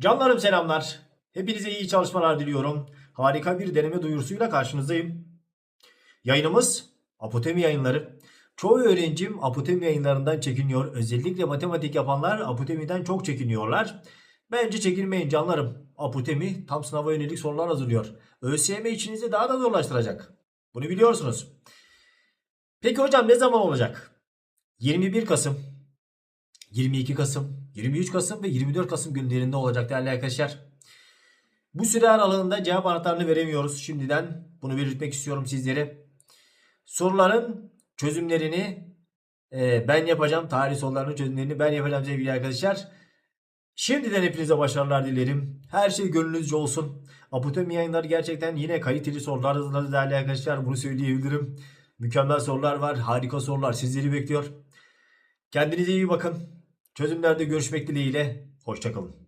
Canlarım selamlar. Hepinize iyi çalışmalar diliyorum. Harika bir deneme duyurusuyla karşınızdayım. Yayınımız Apotemi yayınları. Çoğu öğrencim Apotemi yayınlarından çekiniyor. Özellikle matematik yapanlar Apotemi'den çok çekiniyorlar. Bence çekinmeyin canlarım. Apotemi tam sınava yönelik sorular hazırlıyor. ÖSYM içinizi daha da zorlaştıracak. Bunu biliyorsunuz. Peki hocam ne zaman olacak? 21 Kasım, 22 Kasım, 23 Kasım ve 24 Kasım günlerinde olacak değerli arkadaşlar. Bu süre aralığında cevap anahtarını veremiyoruz. Şimdiden bunu belirtmek istiyorum sizlere. Soruların çözümlerini e, ben yapacağım. Tarih sorularının çözümlerini ben yapacağım sevgili arkadaşlar. Şimdiden hepinize başarılar dilerim. Her şey gönlünüzce olsun. Apotemi yayınları gerçekten yine kaliteli sorular hazırladı değerli arkadaşlar. Bunu söyleyebilirim. Mükemmel sorular var. Harika sorular sizleri bekliyor. Kendinize iyi bakın. Çözümlerde görüşmek dileğiyle. Hoşçakalın.